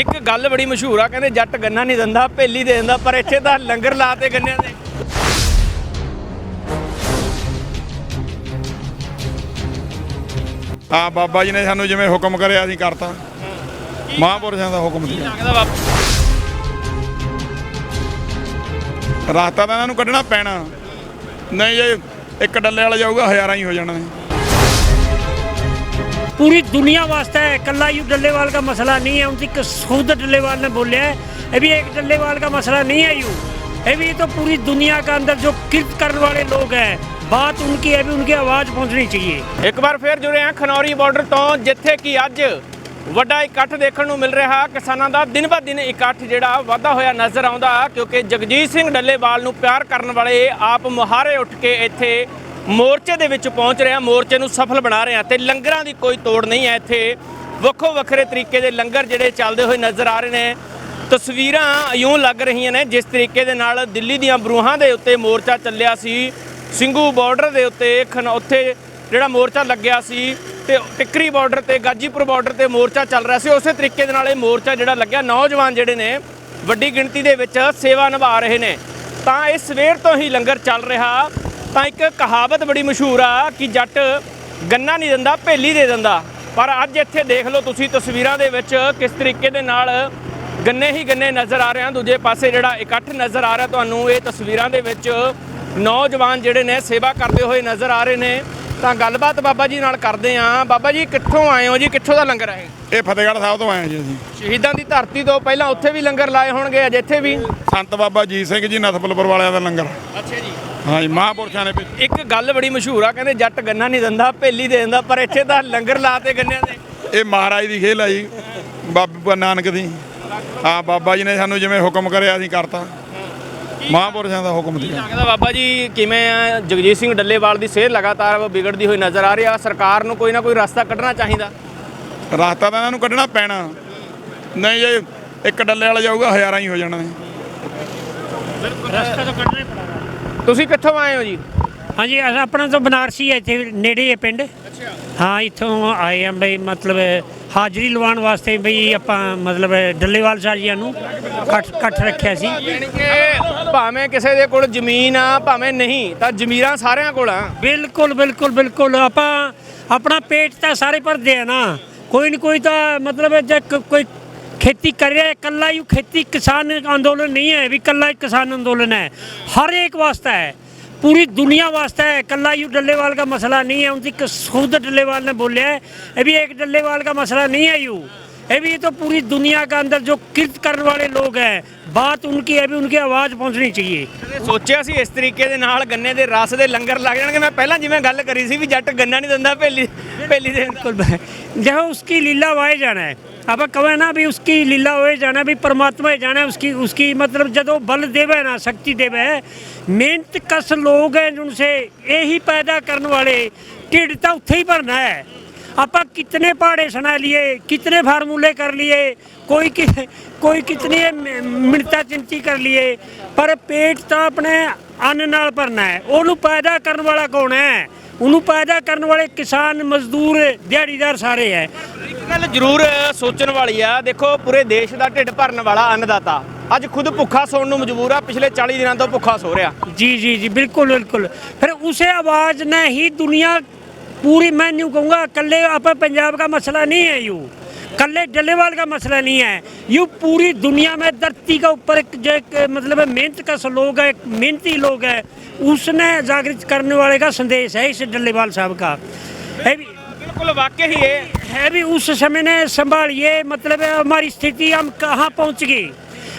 ਇੱਕ ਗੱਲ ਬੜੀ ਮਸ਼ਹੂਰ ਆ ਕਹਿੰਦੇ ਜੱਟ ਗੰਨਾ ਨਹੀਂ ਦਿੰਦਾ ਭੇਲੀ ਦੇ ਦਿੰਦਾ ਪਰ ਇੱਥੇ ਤਾਂ ਲੰਗਰ ਲਾਤੇ ਗੰਨਿਆਂ ਦੇ। ਆ ਬਾਬਾ ਜੀ ਨੇ ਸਾਨੂੰ ਜਿਵੇਂ ਹੁਕਮ ਕਰਿਆ ਅਸੀਂ ਕਰਤਾ। ਮਹਾਂਪੁਰਸ਼ਾਂ ਦਾ ਹੁਕਮ ਸੀ। ਲੱਗਦਾ ਤਾਂ ਇਹਨਾਂ ਨੂੰ ਕੱਢਣਾ ਪੈਣਾ। ਨਹੀਂ ਜੇ ਇੱਕ ਡੱਲੇ ਵਾਲਾ ਜਾਊਗਾ ਹਜ਼ਾਰਾਂ ਹੀ ਹੋ ਜਾਣਾ। ਨੇ पूरी दुनिया वास्ते है कल्ला यू डल्लेवाल का मसला नहीं है उनकी खुद डल्लेवाल ने बोले है ये भी एक डल्लेवाल का मसला नहीं है यू ये भी तो पूरी दुनिया का अंदर जो किर्त करने वाले लोग हैं बात उनकी है भी उनकी आवाज़ पहुंचनी चाहिए ਇੱਕ ਵਾਰ ਫੇਰ ਜੁੜੇ ਆ ਖਨੌਰੀ ਬਾਰਡਰ ਤੋਂ ਜਿੱਥੇ ਕਿ ਅੱਜ ਵੱਡਾ ਇਕੱਠ ਦੇਖਣ ਨੂੰ ਮਿਲ ਰਿਹਾ ਕਿਸਾਨਾਂ ਦਾ ਦਿਨ ਬਾ ਦਿਨ ਇਕੱਠ ਜਿਹੜਾ ਵਾਧਾ ਹੋਇਆ ਨਜ਼ਰ ਆਉਂਦਾ ਕਿਉਂਕਿ ਜਗਜੀਤ ਸਿੰਘ ਡੱਲੇਵਾਲ ਨੂੰ ਪਿਆਰ ਕਰਨ ਵਾਲੇ ਆਪ ਮੁਹਾਰੇ ਉੱਠ ਕੇ ਇੱਥੇ ਮੋਰਚੇ ਦੇ ਵਿੱਚ ਪਹੁੰਚ ਰਹੇ ਆ ਮੋਰਚੇ ਨੂੰ ਸਫਲ ਬਣਾ ਰਹੇ ਆ ਤੇ ਲੰਗਰਾਂ ਦੀ ਕੋਈ ਤੋੜ ਨਹੀਂ ਹੈ ਇੱਥੇ। ਵੱਖੋ ਵੱਖਰੇ ਤਰੀਕੇ ਦੇ ਲੰਗਰ ਜਿਹੜੇ ਚੱਲਦੇ ਹੋਏ ਨਜ਼ਰ ਆ ਰਹੇ ਨੇ। ਤਸਵੀਰਾਂ ਇਉਂ ਲੱਗ ਰਹੀਆਂ ਨੇ ਜਿਸ ਤਰੀਕੇ ਦੇ ਨਾਲ ਦਿੱਲੀ ਦੀਆਂ ਬਰੂਹਾਂ ਦੇ ਉੱਤੇ ਮੋਰਚਾ ਚੱਲਿਆ ਸੀ। ਸਿੰਘੂ ਬਾਰਡਰ ਦੇ ਉੱਤੇ ਖਨ, ਉੱਥੇ ਜਿਹੜਾ ਮੋਰਚਾ ਲੱਗਿਆ ਸੀ ਤੇ ਟਿੱਕਰੀ ਬਾਰਡਰ ਤੇ, ਗਾਜੀਪੁਰ ਬਾਰਡਰ ਤੇ ਮੋਰਚਾ ਚੱਲ ਰਿਹਾ ਸੀ। ਉਸੇ ਤਰੀਕੇ ਦੇ ਨਾਲ ਇਹ ਮੋਰਚਾ ਜਿਹੜਾ ਲੱਗਿਆ, ਨੌਜਵਾਨ ਜਿਹੜੇ ਨੇ, ਵੱਡੀ ਗਿਣਤੀ ਦੇ ਵਿੱਚ ਸੇਵਾ ਨਿਭਾ ਰਹੇ ਨੇ। ਤਾਂ ਇਹ ਸਵੇਰ ਤੋਂ ਹੀ ਲੰਗਰ ਚੱਲ ਰਿਹਾ। ਤਾਂ ਇੱਕ ਕਹਾਵਤ ਬੜੀ ਮਸ਼ਹੂਰ ਆ ਕਿ ਜੱਟ ਗੰਨਾ ਨਹੀਂ ਦਿੰਦਾ ਭੇਲੀ ਦੇ ਦਿੰਦਾ। ਪਰ ਅੱਜ ਇੱਥੇ ਦੇਖ ਲਓ ਤੁਸੀਂ ਤਸਵੀਰਾਂ ਦੇ ਵਿੱਚ ਕਿਸ ਤਰੀਕੇ ਦੇ ਨਾਲ ਗੰਨੇ ਹੀ ਗੰਨੇ ਨਜ਼ਰ ਆ ਰਹੇ ਹਨ। ਦੂਜੇ ਪਾਸੇ ਜਿਹੜਾ ਇਕੱਠ ਨਜ਼ਰ ਆ ਰਿਹਾ ਤੁਹਾਨੂੰ ਇਹ ਤਸਵੀਰਾਂ ਦੇ ਵਿੱਚ ਨੌਜਵਾਨ ਜਿਹੜੇ ਨੇ ਸੇਵਾ ਕਰਦੇ ਹੋਏ ਨਜ਼ਰ ਆ ਰਹੇ ਨੇ। ਤਾਂ ਗੱਲਬਾਤ ਬਾਬਾ ਜੀ ਨਾਲ ਕਰਦੇ ਆਂ ਬਾਬਾ ਜੀ ਕਿੱਥੋਂ ਆਏ ਹੋ ਜੀ? ਕਿੱਥੋਂ ਦਾ ਲੰਗਰ ਹੈ ਇਹ? ਫਤਿਹਗੜ੍ਹ ਸਾਹਿਬ ਤੋਂ ਆਏ ਜੀ ਅਸੀਂ। ਸ਼ਹੀਦਾਂ ਦੀ ਧਰਤੀ ਤੋਂ ਪਹਿਲਾਂ ਉੱਥੇ ਵੀ ਲੰਗਰ ਲਾਏ ਹੋਣਗੇ ਅਜੇ ਇੱਥੇ ਵੀ? ਸੰਤ ਬਾਬਾ ਜੀਤ ਸਿੰਘ ਜੀ ਨਥਪੁਰ ਵਾਲਿਆਂ ਦਾ ਲੰਗਰ। ਅੱਛਾ ਜੀ। ਹਾਂਜੀ ਮਹਾਪੁਰਸ਼ਾਂ ਨੇ ਇੱਕ ਗੱਲ ਬੜੀ ਮਸ਼ਹੂਰ ਆ ਕਹਿੰਦੇ ਜੱਟ ਗੰਨਾ ਨਹੀਂ ਦਿੰਦਾ ਭੇਲੀ ਦੇ ਦਿੰਦਾ ਪਰ ਇੱਥੇ ਤਾਂ ਲੰਗਰ ਲਾਤੇ ਗੰਨਿਆਂ ਦੇ। ਇਹ ਮਹਾਰਾਜ ਦੀ ਖੇਲ ਆ ਜੀ ਬਾਬਾ ਨਾਨਕ ਦੀ। ਆ ਬਾਬਾ ਜੀ ਨੇ ਸਾਨੂੰ ਜਿਵੇਂ ਹੁਕਮ ਕਰਿਆ ਅਸੀਂ ਕਰਤਾ। ਮਹਾਪੁਰਸ਼ਾਂ ਦਾ ਹੁਕਮ ਸੀ ਲੱਗਦਾ ਬਾਬਾ ਜੀ ਕਿਵੇਂ ਆ ਜਗਜੀਤ ਸਿੰਘ ਡੱਲੇਵਾਲ ਦੀ ਸਿਹਤ ਲਗਾਤਾਰ ਵਿਗੜਦੀ ਹੋਈ ਨਜ਼ਰ ਆ ਰਹੀ ਆ ਸਰਕਾਰ ਨੂੰ ਕੋਈ ਨਾ ਕੋਈ ਰਸਤਾ ਕੱਢਣਾ ਚਾਹੀਦਾ। ਰਸਤਾ ਤਾਂ ਇਹਨਾਂ ਨੂੰ ਕੱਢਣਾ ਪੈਣਾ। ਨਹੀਂ ਜੇ ਇੱਕ ਡੱਲੇ ਵਾਲਾ ਜਾਊਗਾ ਹਜ਼ਾਰਾਂ ਹੀ ਹੋ ਜਾਣਾ ਰਸਤਾ ਤਾਂ ਕੱਢਣਾ ਹੀ ਪੈਣਾ। ਤੁਸੀਂ ਕਿੱਥੋਂ ਆਏ ਹੋ ਜੀ? ਹਾਂਜੀ ਅਸ- ਆਪਣਾ ਤਾਂ ਬਨਾਰਸੀ ਹੈ ਇੱਥੇ ਨੇੜੇ ਹੈ ਪਿੰਡ। ਅੱਛਾ। ਹਾਂ ਇੱਥੋਂ ਆਏ ਆ ਬਈ ਮਤਲਬ ਹਾਜ਼ਰੀ ਲਵਾਉਣ ਵਾਸਤੇ ਬਈ ਆਪਾਂ ਮਤਲਬ ਡੱਲੇਵਾਲ ਸਾਹਿਬ ਜੀ ਨੂੰ ਇਕੱਠ ਇਕੱਠ ਰੱਖਿਆ ਸੀ। ਯਾਨੀ ਕਿ ਭਾਵੇਂ ਕਿਸੇ ਦੇ ਕੋਲ ਜ਼ਮੀਨ ਆ ਭਾਵੇਂ ਨਹੀਂ ਤਾਂ ਜ਼ਮੀਰਾਂ ਸਾਰਿਆਂ ਕੋਲ ਆ। ਬਿਲਕੁਲ ਬਿਲਕੁਲ ਬਿਲਕੁਲ। ਆਪਾਂ ਆਪਣਾ ਪੇਟ ਤਾਂ ਸਾਰੇ ਭਰਦੇ ਆ ਨਾ। ਕੋਈ ਨਾ ਕੋਈ ਤਾਂ ਮਤਲਬ ਜੇ ਕੋਈ ਖੇਤੀ ਕਰ ਰਿਹਾ ਹੈ ਕੱਲਾ ਹੀ ਖੇਤੀ ਕਿਸਾਨ ਅੰਦੋਲਨ ਨਹੀਂ ਹੈ ਵੀ ਕੱਲਾ ਹੀ ਕਿਸਾਨ ਅੰਦੋਲਨ है हर एक वास्ता है पूरी दुनिया वास्ता है कल्ला यू डल्लेवाल का मसला नहीं है उनकी खुद डल्लेवाल ने बोले है ये भी एक डल्लेवाल का मसला नहीं है यू ये भी तो पूरी दुनिया का अंदर जो किर्त करने वाले लोग हैं बात उनकी है भी उनकी आवाज़ पहुंचनी चाहिए ਕਦੇ ਸੋਚਿਆ ਸੀ ਇਸ ਤਰੀਕੇ ਦੇ ਨਾਲ ਗੰਨੇ ਦੇ ਰਸ ਦੇ ਲੰਗਰ ਲੱਗ ਜਾਣਗੇ ਮੈਂ ਪਹਿਲਾਂ ਜਿਵੇਂ ਗੱਲ ਕਰੀ ਸੀ ਵੀ ਜੱਟ ਗੰਨਾ ਨਹੀਂ ਦਿੰਦਾ ਭੇਲੀ ਭੇਲੀ ਦੇ ਦਿੰਦਾ। बिल्कुल भाई देखो उसकी लीला वाए जाना है अब कहे ना भी उसकी लीला होए जाना भी परमात्मा ही जाना है उसकी उसकी मतलब जदों बल देवे ना शक्ति देवे मेहनत कस लोग हैं उनसे यही पैदा करने वाले ढिड तो उत्थे ही भरना है ਆਪਾਂ कितने पहाड़े सुना लिए कितने फार्मूले कर लिए कोई कि, कोई कितनी मिनता चिंती कर लिए पर पेट ਤਾਂ ਆਪਣੇ ਅੰਨ ਨਾਲ ਭਰਨਾ ਹੈ ਉਹਨੂੰ ਪੈਦਾ ਕਰਨ ਵਾਲਾ ਕੌਣ ਹੈ ਉਹਨੂੰ ਪੈਦਾ ਕਰਨ ਵਾਲੇ ਕਿਸਾਨ ਮਜ਼ਦੂਰ ਦਿਹਾੜੀਦਾਰ ਸਾਰੇ ਹੈ ਇੱਕ ਗੱਲ ਜ਼ਰੂਰ ਸੋਚਣ ਵਾਲੀ ਆ ਦੇਖੋ ਪੂਰੇ ਦੇਸ਼ ਦਾ ਢਿੱਡ ਭਰਨ ਵਾਲਾ ਅੰਨਦਾਤਾ ਅੱਜ ਖੁਦ ਭੁੱਖਾ ਸੌਣ ਨੂੰ ਮਜਬੂਰ ਆ ਪਿਛਲੇ 40 ਦਿਨਾਂ ਤੋਂ ਭੁੱਖਾ ਸੋ ਰਿਹਾ जी जी जी बिल्कुल बिल्कुल फिर उसे आवाज़ ने ही दुनिया पूरी मैं यूँ कहूँगा कल अपने पंजाब का मसला नहीं है यू। कल डलेवाल का मसला नहीं है। यू पूरी दुनिया में धरती का ऊपर एक जो एक मतलब मेहनत का लोग है मेहनती लोग है उसने जागृत करने वाले का संदेश है इस डलेवाल साहब का। है भी? बिल्कुल वाकई ही है। है भी उस समय ने संभालिए मतलब हमारी स्थिति हम कहाँ पहुँच गई।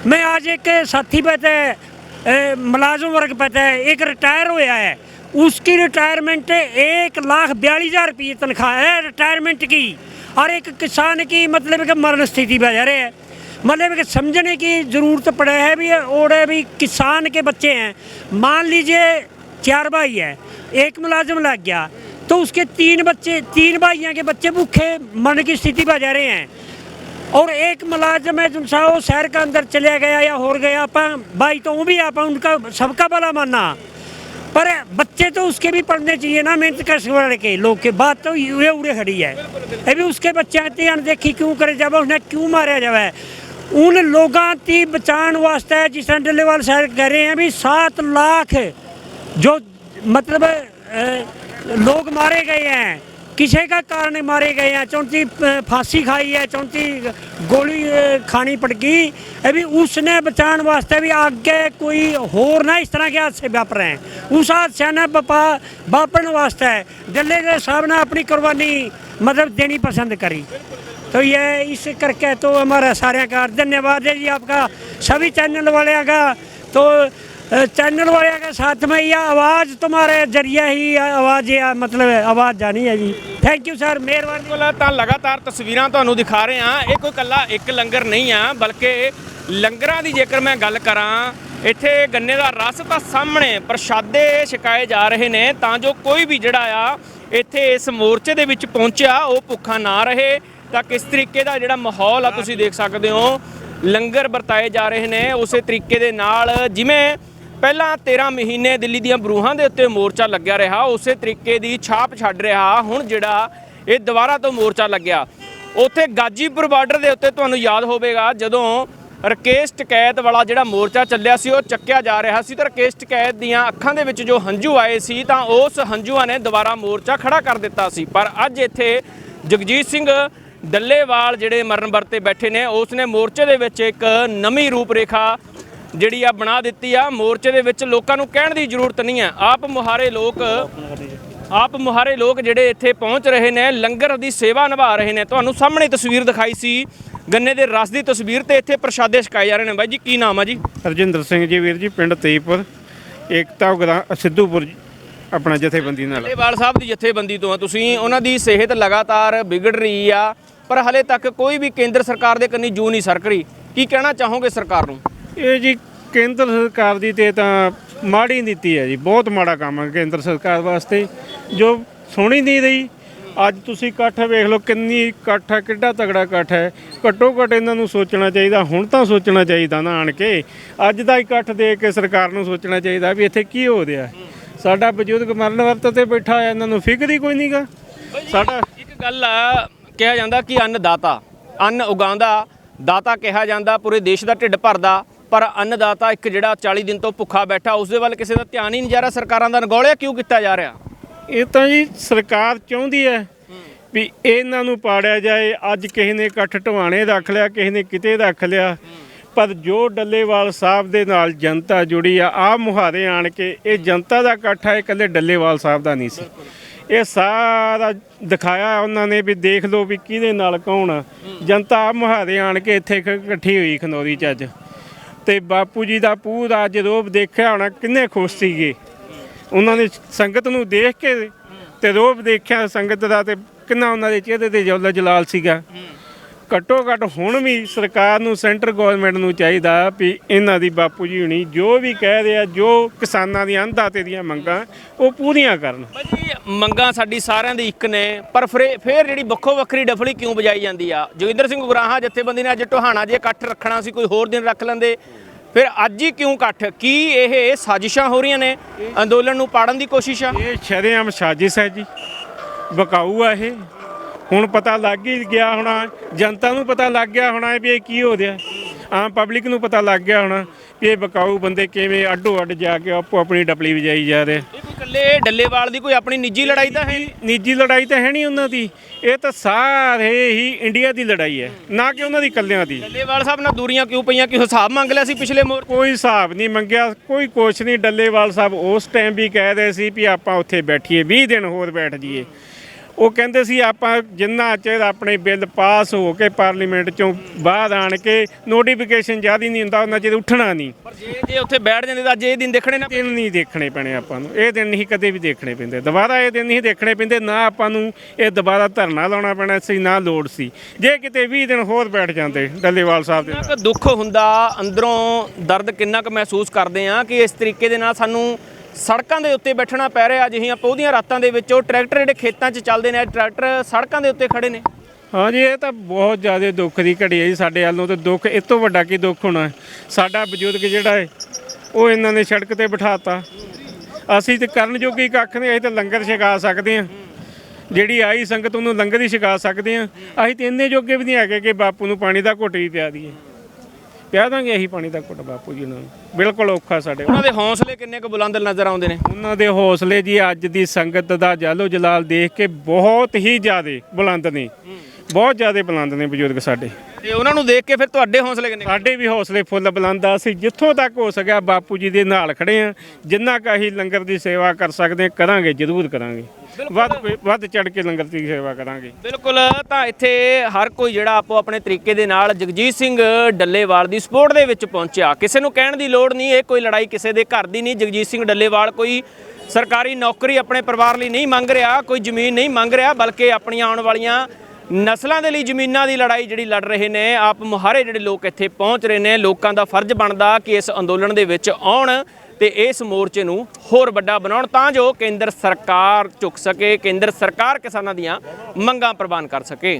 मैं आज एक साथी पे थे मलाजम वर्ग पे थे एक रिटायर होया है। उसकी रिटायरमेंट एक लाख बयालीस हज़ार रुपये तनख्वाह है रिटायरमेंट की। और एक किसान की मतलब कि मरण स्थिति पे जा रहे हैं। मतलब कि समझने की ज़रूरत पड़े है भी, और भी किसान के बच्चे हैं। मान लीजिए चार भाई है, एक मुलाजिम लग गया तो उसके तीन बच्चे, तीन भाइयों के बच्चे भूखे मरने की स्थिति पर जा रहे हैं। और एक मुलाजम है, जिनसा वो शहर का अंदर चले गया या हो गया, अपन भाई तो वो भी आप, उनका सबका भला मानना। पर बच्चे तो उसके भी पढ़ने चाहिए ना मेहनत कर वाले के लोग के बात तो उड़े उड़े खड़ी है अभी उसके बच्चे आते हैं देखी क्यों करे जब उसने क्यों मारा जावे उन लोगों की बचाने वास्ते जिस तरह डल्लेवाल साहब कह रहे हैं भी सात लाख जो मतलब अ, लोग मारे गए हैं किसी का कारण मारे गए हैं चौंती फांसी खाई है चौंती गोली अ, खानी पड़ गई अभी उसने बचाने वास्ते भी आगे कोई होर ना इस तरह के हादसे वापर हैं उस हादसे ने बपा वापरने वास्ते डल्ले के साहब ने अपनी कुर्बानी मतलब देनी पसंद करी तो ये इस करके तो हमारा सारे का धन्यवाद है जी आपका सभी चैनल वाले का तो अ, चैनल वाले के साथ में यह आवाज़ तुम्हारे जरिए ही आवाज़ ये मतलब आवाज़ जानी है जी थैंक यू सर मेहरबानी ਬਿਲਕੁਲ ਤਾਂ ਲਗਾਤਾਰ ਤਸਵੀਰਾਂ ਤੁਹਾਨੂੰ ਦਿਖਾ ਰਹੇ ਹਾਂ ਇਹ ਕੋਈ ਕੱਲਾ ਇੱਕ ਲੰਗਰ ਨਹੀਂ ਆ ਬਲਕਿ ਲੰਗਰਾਂ ਦੀ ਜੇਕਰ ਮੈਂ ਗੱਲ ਕਰਾਂ ਇੱਥੇ ਗੰਨੇ ਦਾ ਰਸ ਤਾਂ ਸਾਹਮਣੇ ਪ੍ਰਸ਼ਾਦੇ ਛਕਾਏ ਜਾ ਰਹੇ ਨੇ ਤਾਂ ਜੋ ਕੋਈ ਵੀ ਜਿਹੜਾ ਆ ਇੱਥੇ ਇਸ ਮੋਰਚੇ ਦੇ ਵਿੱਚ ਪਹੁੰਚਿਆ ਉਹ ਭੁੱਖਾ ਨਾ ਰਹੇ ਤਾਂ ਕਿਸ ਤਰੀਕੇ ਦਾ ਜਿਹੜਾ ਮਾਹੌਲ ਆ ਤੁਸੀਂ ਦੇਖ ਸਕਦੇ ਹੋ ਲੰਗਰ ਵਰਤਾਏ ਜਾ ਰਹੇ ਨੇ ਉਸੇ ਤਰੀਕੇ ਦੇ ਨਾਲ ਜਿਵੇਂ ਪਹਿਲਾਂ 13 ਮਹੀਨੇ ਦਿੱਲੀ ਦੀਆਂ ਬਰੂਹਾਂ ਦੇ ਉੱਤੇ ਮੋਰਚਾ ਲੱਗਿਆ ਰਿਹਾ, ਉਸੇ ਤਰੀਕੇ ਦੀ ਛਾਪ ਛੱਡ ਰਿਹਾ, ਹੁਣ ਜਿਹੜਾ ਇਹ ਦੁਬਾਰਾ ਤੋਂ ਮੋਰਚਾ ਲੱਗਿਆ। ਉੱਥੇ ਗਾਜੀਪੁਰ ਬਾਰਡਰ ਦੇ ਉੱਤੇ ਤੁਹਾਨੂੰ ਯਾਦ ਹੋਵੇਗਾ, ਜਦੋਂ ਰਕੇਸ਼ ਟਕੈਤ ਵਾਲਾ ਜਿਹੜਾ ਮੋਰਚਾ ਚੱਲਿਆ ਸੀ, ਉਹ ਚੱਕਿਆ ਜਾ ਰਿਹਾ ਸੀ, ਤਾਂ ਰਕੇਸ਼ ਟਕੈਤ ਦੀਆਂ ਅੱਖਾਂ ਦੇ ਵਿੱਚ ਜੋ ਹੰਝੂ ਆਏ ਸੀ, ਤਾਂ ਉਸ ਹੰਝੂਆਂ ਨੇ ਦੁਬਾਰਾ ਮੋਰਚਾ ਖੜਾ ਕਰ ਦਿੱਤਾ ਸੀ। ਪਰ ਅੱਜ ਇੱਥੇ ਜਗਜੀਤ ਸਿੰਘ ਡੱਲੇਵਾਲ ਜਿਹੜੇ ਮਰਨ ਵਰਤੇ ਬੈਠੇ ਨੇ, ਉਸ ਨੇ ਮੋਰਚੇ ਦੇ ਵਿੱਚ ਇੱਕ ਨਵੀਂ ਰੂਪਰੇਖਾ ਜਿਹੜੀ ਆ ਬਣਾ ਦਿੱਤੀ ਆ ਮੋਰਚੇ ਦੇ ਵਿੱਚ ਲੋਕਾਂ ਨੂੰ ਕਹਿਣ ਦੀ ਜ਼ਰੂਰਤ ਨਹੀਂ ਹੈ ਆਪ ਮੁਹਾਰੇ ਲੋਕ ਆਪ ਮੁਹਾਰੇ ਲੋਕ ਜਿਹੜੇ ਇੱਥੇ ਪਹੁੰਚ ਰਹੇ ਨੇ ਲੰਗਰ ਦੀ ਸੇਵਾ ਨਿਭਾ ਰਹੇ ਨੇ। ਤੁਹਾਨੂੰ ਸਾਹਮਣੇ ਤਸਵੀਰ ਦਿਖਾਈ ਸੀ ਗੰਨੇ ਦੇ ਰਸ ਦੀ ਤਸਵੀਰ ਤੇ ਇੱਥੇ ਪ੍ਰਸ਼ਾਦੇ ਛਕਾਏ ਜਾ ਰਹੇ ਨੇ। ਬਾਈ ਜੀ ਕੀ ਨਾਮ ਆ ਜੀ? ਹਰਜਿੰਦਰ ਸਿੰਘ ਜੀ ਵੀਰ ਜੀ ਪਿੰਡ ਤੇਈਪੁਰ ਏਕਤਾ ਸਿੱਧੂਪੁਰ ਆਪਣਾ ਜਥੇਬੰਦੀ ਨਾਲ। ਡੱਲੇਵਾਲ ਸਾਹਿਬ ਦੀ ਜਥੇਬੰਦੀ ਤੋਂ ਆ। ਤੁਸੀਂ ਉਹਨਾਂ ਦੀ ਸਿਹਤ ਲਗਾਤਾਰ ਵਿਗੜ ਰਹੀ ਆ ਪਰ ਹਲੇ ਤੱਕ ਕੋਈ ਵੀ ਕੇਂਦਰ ਸਰਕਾਰ ਦੇ ਕੰਨੀ ਜੂ ਨਹੀਂ ਸਰਕ ਰਹੀ। ਕੀ ਕਹਿਣਾ ਚਾਹੋਗੇ ਸਰਕਾਰ ਨੂੰ? ਇਹ ਜੀ ਕੇਂਦਰ ਸਰਕਾਰ ਦੀ ਤੇ ਤਾਂ ਮਾੜੀ ਨੀਤੀ ਹੈ ਜੀ ਬਹੁਤ ਮਾੜਾ ਕੰਮ ਹੈ ਕੇਂਦਰ ਸਰਕਾਰ ਵਾਸਤੇ ਜੋ ਸੁਣੀ ਨਹੀਂ ਰਹੀ ਅੱਜ ਤੁਸੀਂ ਇਕੱਠ ਵੇਖ ਲਓ ਕਿੰਨੀ ਇਕੱਠ ਹੈ ਕਿੱਡਾ ਤਗੜਾ ਇਕੱਠ ਹੈ ਘੱਟੋ ਘੱਟ ਇਹਨਾਂ ਨੂੰ ਸੋਚਣਾ ਚਾਹੀਦਾ ਹੁਣ ਤਾਂ ਸੋਚਣਾ ਚਾਹੀਦਾ ਨਾ ਆਣ ਕੇ ਅੱਜ ਦਾ ਇਕੱਠ ਦੇਖ ਕੇ ਸਰਕਾਰ ਨੂੰ ਸੋਚਣਾ ਚਾਹੀਦਾ ਵੀ ਇੱਥੇ ਕੀ ਹੋ ਰਿਹਾ ਸਾਡਾ ਬਜ਼ੁਰਗ ਮਰਨ ਵਰਤ ਤੇ ਬੈਠਾ ਹੋਇਆ ਇਹਨਾਂ ਨੂੰ ਫਿਕਰ ਹੀ ਕੋਈ ਨਹੀਂਗਾ ਸਾਡਾ ਇੱਕ ਗੱਲ ਆ ਕਿਹਾ ਜਾਂਦਾ ਕਿ ਅੰਨ ਦਾਤਾ ਅੰਨ ਉਗਾਉਂਦਾ ਦਾਤਾ ਕਿਹਾ ਜਾਂਦਾ ਪੂਰੇ ਦੇਸ਼ ਦਾ ਢਿੱਡ ਭਰਦਾ ਪਰ ਅੰਨਦਾਤਾ ਇੱਕ ਜਿਹੜਾ 40 ਦਿਨ ਤੋਂ ਭੁੱਖਾ ਬੈਠਾ ਉਸ ਦੇ ਵੱਲ ਕਿਸੇ ਦਾ ਧਿਆਨ ਹੀ ਨਹੀਂ ਜਾ ਰਿਹਾ, ਸਰਕਾਰਾਂ ਦਾ ਨਗੌਲਿਆ ਕਿਉਂ ਕੀਤਾ ਜਾ ਰਿਹਾ? ਇਹ ਤਾਂ ਜੀ ਸਰਕਾਰ ਚਾਹੁੰਦੀ ਹੈ ਵੀ ਇਹਨਾਂ ਨੂੰ ਪਾੜਿਆ ਜਾਏ। ਅੱਜ ਕਿਸੇ ਨੇ ਇਕੱਠ ਢਵਾਣੇ ਰੱਖ ਲਿਆ, ਕਿਸੇ ਨੇ ਕਿਤੇ ਰੱਖ ਲਿਆ। ਪਰ ਜੋ ਡੱਲੇਵਾਲ ਸਾਹਿਬ ਦੇ ਨਾਲ ਜਨਤਾ ਜੁੜੀ ਆ ਆ ਮੁਹਾਰੇ ਆਣ ਕੇ ਇਹ ਜਨਤਾ ਦਾ ਇਕੱਠ ਹੈ ਇਕੱਲੇ ਡੱਲੇਵਾਲ ਸਾਹਿਬ ਦਾ ਨਹੀਂ ਸੀ। ਇਹ ਸਾਰਾ ਦਿਖਾਇਆ ਉਹਨਾਂ ਨੇ ਵੀ ਦੇਖ ਲਓ ਵੀ ਕਿਹਦੇ ਨਾਲ ਕੌਣ ਆ। ਜਨਤਾ ਆਹ ਮੁਹਾਰੇ ਆਣ ਕੇ ਇੱਥੇ ਇਕੱਠੀ ਹੋਈ ਖਨੌਰੀ ਚ ਅੱਜ। ਤੇ ਬਾਪੂ ਜੀ ਦਾ ਪੂਰਾ ਅੱਜ ਰੋਬ ਦੇਖਿਆ ਹੋਣਾ ਕਿੰਨੇ ਖੁਸ਼ ਸੀਗੇ। ਉਹਨਾਂ ਨੇ ਸੰਗਤ ਨੂੰ ਦੇਖ ਕੇ ਤੇ ਰੋਬ ਦੇਖਿਆ ਸੰਗਤ ਦਾ ਤੇ ਕਿੰਨਾ ਉਹਨਾਂ ਦੇ ਚਿਹਰੇ ਤੇ ਜੋਲਾ ਜਲਾਲ ਸੀਗਾ। ਘੱਟੋ ਘੱਟ ਹੁਣ ਵੀ ਸਰਕਾਰ ਨੂੰ, ਸੈਂਟਰ ਗਵਰਨਮੈਂਟ ਨੂੰ ਚਾਹੀਦਾ ਵੀ ਇਹਨਾਂ ਦੀ ਬਾਪੂ ਜੀ ਹੁਣੀ ਜੋ ਵੀ ਕਹਿ ਰਿਹਾ, ਜੋ ਕਿਸਾਨਾਂ ਦੀਆਂ ਅੰਨਦਾਤੇ ਦੀਆਂ ਮੰਗਾਂ ਉਹ ਪੂਰੀਆਂ ਕਰਨ। ਮੰਗਾਂ ਸਾਡੀ ਸਾਰਿਆਂ ਦੀ ਇੱਕ ਨੇ, ਪਰ ਫਿਰ ਫਿਰ ਜਿਹੜੀ ਵੱਖੋ ਵੱਖਰੀ ਡਫਲੀ ਕਿਉਂ ਵਜਾਈ ਜਾਂਦੀ ਆ? ਜੋਗਿੰਦਰ ਸਿੰਘ ਗੁਰਾਹਾ ਜਥੇਬੰਦੀ ਨੇ ਅੱਜ ਟੋਹਾਣਾ ਜੇ ਇਕੱਠ ਰੱਖਣਾ ਸੀ, ਕੋਈ ਹੋਰ ਦਿਨ ਰੱਖ ਲੈਂਦੇ। ਫਿਰ ਅੱਜ ਹੀ ਕਿਉਂ ਇਕੱਠ? ਕੀ ਇਹ ਸਾਜ਼ਿਸ਼ਾਂ ਹੋ ਰਹੀਆਂ ਨੇ ਅੰਦੋਲਨ ਨੂੰ ਪਾੜਨ ਦੀ ਕੋਸ਼ਿਸ਼? ਆ ਇਹ ਸ਼ਰੇਆਮ ਸਾਜ਼ਿਸ਼ ਹੈ ਜੀ। ਬਕਾਊ ਆ ਇਹ। ਹੁਣ ਪਤਾ ਲੱਗ ਹੀ ਗਿਆ ਹੋਣਾ, ਜਨਤਾ ਨੂੰ ਪਤਾ ਲੱਗ ਗਿਆ ਹੋਣਾ ਵੀ ਇਹ ਕੀ ਹੋ ਰਿਹਾ। ਆਮ ਪਬਲਿਕ ਨੂੰ ਪਤਾ ਲੱਗ ਗਿਆ ਹੋਣਾ। ਵੀ ਇਹ ਬਕਾਊ ਬੰਦੇ ਕਿਵੇਂ ਅੱਡੋ ਅੱਡ ਜਾ ਕੇ ਆਪੋ ਆਪਣੀ ਡਪਲੀ ਵਜਾਈ ਜਾ ਰਹੇ? ਇਹ ਕੋਈ ਇਕੱਲੇ ਡੱਲੇਵਾਲ ਦੀ ਕੋਈ ਆਪਣੀ ਨਿੱਜੀ ਲੜਾਈ ਤਾਂ ਹੈ ਨਹੀਂ? ਨਿੱਜੀ ਲੜਾਈ ਤਾਂ ਹੈ ਨਹੀਂ ਉਹਨਾਂ ਦੀ। ਇਹ ਤਾਂ ਸਾਰੇ ਹੀ ਇੰਡੀਆ ਦੀ ਲੜਾਈ ਹੈ ਨਾ ਕਿ ਉਹਨਾਂ ਦੀ ਇਕੱਲਿਆਂ ਦੀ। ਡੱਲੇਵਾਲ ਸਾਹਿਬ ਨਾਲ ਦੂਰੀਆਂ ਕਿਉਂ ਪਈਆਂ? ਕਿ ਹਿਸਾਬ ਮੰਗ ਲਿਆ ਸੀ ਪਿਛਲੇ ਮੋਰ? ਕੋਈ ਹਿਸਾਬ ਨਹੀਂ ਮੰਗਿਆ ਕੋਈ ਕੁਛ ਨਹੀਂ। ਡੱਲੇਵਾਲ ਸਾਹਿਬ ਉਸ ਟਾਈਮ ਵੀ ਕਹਿ ਰਹੇ ਸੀ ਵੀ ਆਪਾਂ ਉੱਥੇ ਬੈਠੀਏ 20 ਦਿਨ ਹੋਰ ਬੈਠ ਜਾਈਏ। ਉਹ ਕਹਿੰਦੇ ਸੀ ਆਪਾਂ ਜਿੰਨਾ ਚਿਰ ਆਪਣੇ ਬਿੱਲ ਪਾਸ ਹੋ ਕੇ ਪਾਰਲੀਮੈਂਟ ਚੋਂ ਬਾਹਰ ਆਣ ਕੇ ਨੋਟੀਫਿਕੇਸ਼ਨ ਜ਼ਿਆਦਾ ਨਹੀਂ ਹੁੰਦਾ ਉਹਨਾਂ ਚਿਰ ਉੱਠਣਾ ਨਹੀਂ। ਪਰ ਜੇ ਜੇ ਉੱਥੇ ਬੈਠ ਜਾਂਦੇ ਤਾਂ ਅੱਜ ਇਹ ਦਿਨ ਦੇਖਣੇ ਨਾ ਦਿਨ ਨਹੀਂ ਦੇਖਣੇ ਪੈਣੇ ਆਪਾਂ ਨੂੰ। ਇਹ ਦਿਨ ਨਹੀਂ ਕਦੇ ਵੀ ਦੇਖਣੇ ਪੈਂਦੇ। ਦੁਬਾਰਾ ਇਹ ਦਿਨ ਨਹੀਂ ਦੇਖਣੇ ਪੈਂਦੇ ਨਾ ਆਪਾਂ ਨੂੰ ਇਹ ਦੁਬਾਰਾ ਧਰਨਾ ਲਾਉਣਾ ਪੈਣਾ ਸੀ ਨਾ ਲੋੜ ਸੀ। ਜੇ ਕਿਤੇ 20 ਦਿਨ ਹੋਰ ਬੈਠ ਜਾਂਦੇ ਡੱਲੇਵਾਲ ਸਾਹਿਬ ਦੇ ਨਾਲ ਦੁੱਖ ਹੁੰਦਾ ਅੰਦਰੋਂ ਦਰਦ ਕਿੰਨਾ ਕੁ ਮਹਿਸੂਸ ਕਰਦੇ ਆ ਕਿ ਇਸ ਤਰੀਕੇ ਦੇ ਨਾਲ ਸਾਨੂੰ ਸੜਕਾਂ ਦੇ ਉੱਤੇ ਬੈਠਣਾ ਪੈ ਰਿਹਾ ਅਜਿਹੀਆਂ ਪੌਦੀਆਂ ਰਾਤਾਂ ਦੇ ਵਿੱਚ, ਉਹ ਟਰੈਕਟਰ ਜਿਹੜੇ ਖੇਤਾਂ 'ਚ ਚੱਲਦੇ ਨੇ ਟਰੈਕਟਰ ਸੜਕਾਂ ਦੇ ਉੱਤੇ ਖੜੇ ਨੇ। ਹਾਂਜੀ, ਇਹ ਤਾਂ ਬਹੁਤ ਜ਼ਿਆਦਾ ਦੁੱਖ ਦੀ ਘੜੀ ਹੈ ਜੀ ਸਾਡੇ ਵੱਲੋਂ ਤੇ ਦੁੱਖ ਇਸ ਤੋਂ ਵੱਡਾ ਕੀ ਦੁੱਖ ਹੋਣਾ ਸਾਡਾ ਬਜ਼ੁਰਗ ਜਿਹੜਾ ਹੈ, ਉਹ ਇਹਨਾਂ ਨੇ ਸੜਕ ਤੇ ਬਿਠਾਤਾ। ਅਸੀਂ ਤੇ ਕਰਨ ਜੋਗੀ ਕੱਖ ਨਹੀਂ, ਅਸੀਂ ਤਾਂ ਲੰਗਰ ਛਕਾ ਸਕਦੇ ਹਾਂ। ਜਿਹੜੀ ਆਈ ਸੰਗਤ, ਉਹਨੂੰ ਲੰਗਰ ਹੀ ਛਕਾ ਸਕਦੇ ਹਾਂ। ਅਸੀਂ ਤੇ ਇੰਨੇ ਜੋਗੇ ਵੀ ਨਹੀਂ ਹੈਗੇ ਕਿ ਬਾਪੂ ਨੂੰ ਪਾਣੀ ਦਾ ਘੁੱਟ ਵੀ ਪਿਆ ਦਈਏ। ਪਿਆ ਦਾਂਗੇ ਇਹੀ ਪਾਣੀ ਦਾ ਘੁੱਟ ਬਾਪੂ ਜੀ ਨੂੰ। ਬਿਲਕੁਲ ਔਖਾ ਸਾਡੇ ਉਹਨਾਂ ਦੇ ਹੌਸਲੇ ਕਿੰਨੇ ਕੁ ਬੁਲੰਦ ਨਜ਼ਰ ਆਉਂਦੇ ਨੇ? ਉਹਨਾਂ ਦੇ ਹੌਸਲੇ ਜੀ ਅੱਜ ਦੀ ਸੰਗਤ ਦਾ ਜਾਲੋ ਜਲਾਲ ਦੇਖ ਕੇ ਬਹੁਤ ਹੀ ਜ਼ਿਆਦੇ ਬੁਲੰਦ ਨੇ। ਬਹੁਤ ਜ਼ਿਆਦੇ ਬੁਲੰਦ ਨੇ ਬਜ਼ੁਰਗ ਸਾਡੇ। ਤੇ ਉਹਨਾਂ ਨੂੰ ਦੇਖ ਕੇ ਫਿਰ ਤੁਹਾਡੇ ਹੌਸਲੇ ਕਿੰਨੇ? ਸਾਡੇ ਵੀ ਹੌਸਲੇ ਫੁੱਲ ਬੁਲੰਦ ਆ। ਅਸੀਂ ਜਿੱਥੋਂ ਤੱਕ ਹੋ ਸਕਿਆ ਬਾਪੂ ਜੀ ਦੇ ਨਾਲ ਖੜੇ ਆ। ਜਿੰਨਾ ਕੁ ਅਸੀਂ ਲੰਗਰ ਦੀ ਸੇਵਾ ਕਰ ਸਕਦੇ ਹਾਂ, ਕਰਾਂਗੇ ਜ਼ਰੂਰ ਕਰਾਂਗੇ। ਵੱਧ ਵੱਧ ਚੜ ਕੇ ਲੰਗਰ ਦੀ ਸੇਵਾ ਕਰਾਂਗੇ। ਬਿਲਕੁਲ ਤਾਂ ਇੱਥੇ ਹਰ ਕੋਈ ਜਿਹੜਾ ਆਪੋ ਆਪਣੇ ਤਰੀਕੇ ਦੇ ਨਾਲ ਜਗਜੀਤ ਸਿੰਘ ਡੱਲੇਵਾਲ ਦੀ ਸਪੋਰਟ ਦੇ ਵਿੱਚ ਪਹੁੰਚਿਆ। ਕਿਸੇ ਨੂੰ ਕਹਿਣ ਦੀ ਲੋੜ ਨਹੀਂ ਇਹ ਕੋਈ ਲੜਾਈ ਕਿਸੇ ਦੇ ਘਰ ਦੀ ਨਹੀਂ। ਜਗਜੀਤ ਸਿੰਘ ਡੱਲੇਵਾਲ ਕੋਈ ਸਰਕਾਰੀ ਨੌਕਰੀ ਆਪਣੇ ਪਰਿਵਾਰ ਲਈ ਨਹੀਂ ਮੰਗ ਰਿਹਾ ਕੋਈ ਜ਼ਮੀਨ ਨਹੀਂ ਮੰਗ ਰਿਹਾ ਬਲਕਿ ਆਪਣੀਆਂ ਆਉਣ ਵਾਲੀਆਂ ਨਸਲਾਂ ਦੇ ਲਈ ਜ਼ਮੀਨਾਂ ਦੀ ਲੜਾਈ ਜਿਹੜੀ ਲੜ ਰਹੇ ਨੇ, ਆਪ ਮੁਹਾਰੇ ਜਿਹੜੇ ਲੋਕ ਇੱਥੇ ਪਹੁੰਚ ਰਹੇ ਨੇ, ਲੋਕਾਂ ਦਾ ਫਰਜ਼ ਬਣਦਾ ਕਿ ਇਸ ਅੰਦੋਲਨ ਦੇ ਵਿੱਚ ਆਉਣ ਤੇ ਇਸ ਮੋਰਚੇ ਨੂੰ ਹੋਰ ਵੱਡਾ ਬਣਾਉਣ ਤਾਂ ਜੋ ਕੇਂਦਰ ਸਰਕਾਰ ਝੁਕ ਸਕੇ, ਕੇਂਦਰ ਸਰਕਾਰ ਕਿਸਾਨਾਂ ਦੀਆਂ ਮੰਗਾਂ ਪ੍ਰਵਾਨ ਕਰ ਸਕੇ।